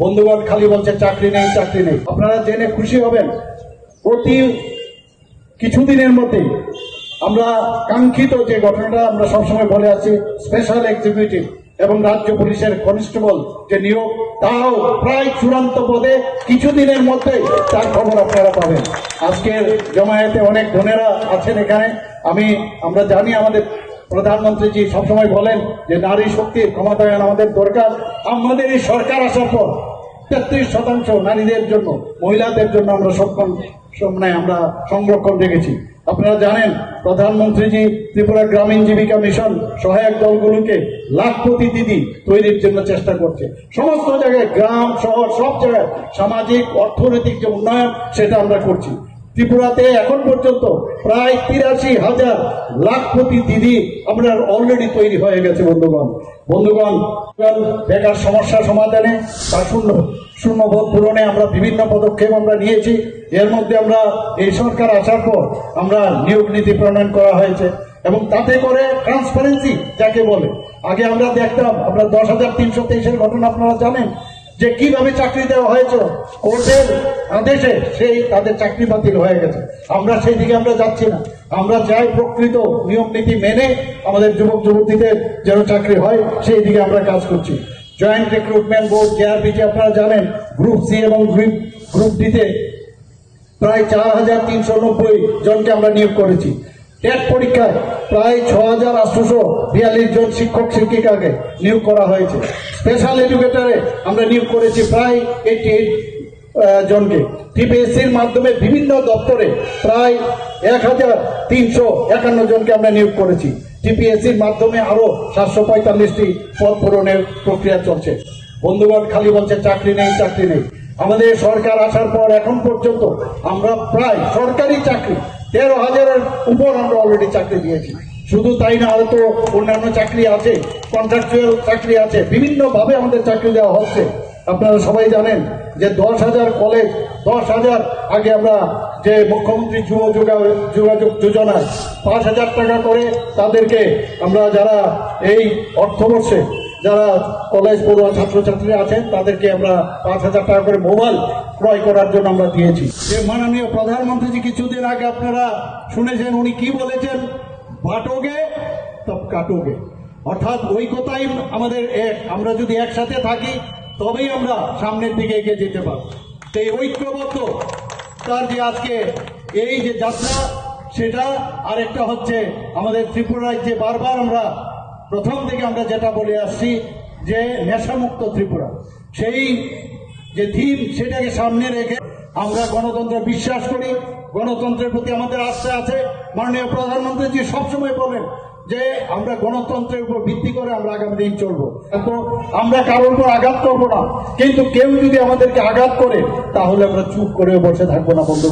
বন্ধুগণ খালি বলছে চাকরি নেই চাকরি নেই। আপনারা জেনে খুশি হবেন, অতি কিছুদিনের মধ্যেই আমরা কাঙ্ক্ষিত যে ঘটনাটা আমরা সবসময় বলে আছি স্পেশাল এক্সিকিউটিভ এবং রাজ্য পুলিশের কনস্টেবল যে নিয়োগ, তাও প্রায় চূড়ান্ত পদে কিছুদিনের মধ্যে তার খবর আপনারা পাবেন। আজকের জমায়েতে অনেক বোনেরা আছেন এখানে। আমি, আমরা জানি আমাদের প্রধানমন্ত্রীজি সবসময় বলেন যে নারী শক্তির ক্ষমতায়ন আমাদের দরকার। আমাদের এই সরকার আসার পর তেত্রিশ শতাংশ নারীদের জন্য, মহিলাদের জন্য আমরা সক্ষম আমরা সংরক্ষণ রেখেছি। আপনারা জানেন, প্রধানমন্ত্রীজি ত্রিপুরা গ্রামীণ জীবিকা মিশন সহায়ক দলগুলোকে লাখপতি দিদি তৈরির জন্য চেষ্টা করছে। সমস্ত জায়গায় গ্রাম, শহর, সব জায়গায় সামাজিক, অর্থনৈতিক যে উন্নয়ন, সেটা আমরা করছি। ত্রিপুরাতে এখন পর্যন্ত প্রায় তিরাশি হাজার লাখ লাখপতি দিদি আপনার অলরেডি তৈরি হয়ে গেছে, বন্ধুগণ। বন্ধুগণ বেকার সমস্যা সমাধানে বা শূন্য, শূন্যবোধ পূরণে আমরা বিভিন্ন পদক্ষেপ আমরা নিয়েছি। এর মধ্যে আমরা এই সরকার আসার পর আমরা নিয়োগ নীতি প্রণয়ন করা হয়েছে এবং তাতে করে ট্রান্সপারেন্সি যাকে বলে। আগে আমরা দেখতাম, আমরা দশ হাজার তিনশো তেইশের ঘটনা আপনারা জানেন যে কীভাবে চাকরি দেওয়া হয়েছে, কোর্টের আদেশে সেই তাদের চাকরি বাতিল হয়ে গেছে। আমরা সেই দিকে আমরা যাচ্ছি না। আমরা চাই প্রকৃত নিয়ম নীতি মেনে আমাদের যুবক যুবতীদের যেন চাকরি হয় সেই দিকে আমরা কাজ করছি। জয়েন্ট রিক্রুটমেন্ট বোর্ড জেআরপিটি আপনারা জানেন গ্রুপ সি এবং গ্রুপ গ্রুপ ডিতে প্রায় চার হাজার তিনশো নব্বই জনকে আমরা নিয়োগ করেছি। টেট পরীক্ষায় প্রায় ছ হাজার আটশোশো বিয়াল্লিশ জন শিক্ষক শিক্ষিকাকে নিয়োগ করা হয়েছে। স্পেশাল এডুকেটরে আমরা নিয়োগ করেছি প্রায় এইটি জনকে। টিপিএসসির মাধ্যমে বিভিন্ন দপ্তরে প্রায় এক হাজার তিনশো একান্ন জনকে আমরা নিয়োগ করেছি। টিপিএসসির মাধ্যমে আরও সাতশো পঁয়তাল্লিশটি পদ পূরণের প্রক্রিয়া চলছে। বন্ধুগণ খালি বলছে চাকরি নেই চাকরি নেই। আমাদের সরকার আসার পর এখন পর্যন্ত আমরা প্রায় সরকারি চাকরি, তেরো হাজারের উপর আমরা অলরেডি চাকরি দিয়েছি। শুধু তাই না, হয়তো অন্যান্য চাকরি আছে কন্ট্রাকচুয়াল চাকরি আছে, বিভিন্নভাবে আমাদের চাকরি দেওয়া হচ্ছে। আপনারা সবাই জানেন যে দশ হাজার কলেজ দশ হাজার আগে আমরা যে মুখ্যমন্ত্রী যুব যোগা- যোগাযোগ যোজনায় পাঁচ হাজার টাকা করে তাদেরকে আমরা যারা এই অর্থবর্ষে যারা কলেজ পড়ুয়া ছাত্রছাত্রী আছেন, তাদেরকে আমরা পাঁচ হাজার টাকা করে মোবাইল ক্রয় করার জন্য আমরা দিয়েছি। যে মাননীয় প্রধানমন্ত্রীজি কিছুদিন আগে আপনারা শুনেছেন, উনি কি বলেছেন? বাটোগে তব কাটোগে। অর্থাৎ ওই কথাই আমাদের এক। আমরা যদি একসাথে থাকি, তবেই আমরা সামনের দিকে এগিয়ে যেতে পারব। সেই ঐক্যবদ্ধ তার যে আজকে এই যে যাত্রা, সেটা আরেকটা হচ্ছে আমাদের ত্রিপুরায় যে বারবার আমরা প্রথম থেকে আমরা যেটা বলে আসছি যে নেশামুক্ত ত্রিপুরা। সেই যে থিম সেটাকে সামনে রেখে আমরা গণতন্ত্রে বিশ্বাস করি, গণতন্ত্রের প্রতি আমাদের আস্থা আছে। মাননীয় প্রধানমন্ত্রীজি সবসময় বলেন যে আমরা গণতন্ত্রের উপর ভিত্তি করে আমরা আগামী দিন চলবো। তো আমরা কারোর উপর আঘাত করব না। কিন্তু কেউ যদি আমাদেরকে আঘাত করে, তাহলে আমরা চুপ করে বসে থাকব না, বন্ধু।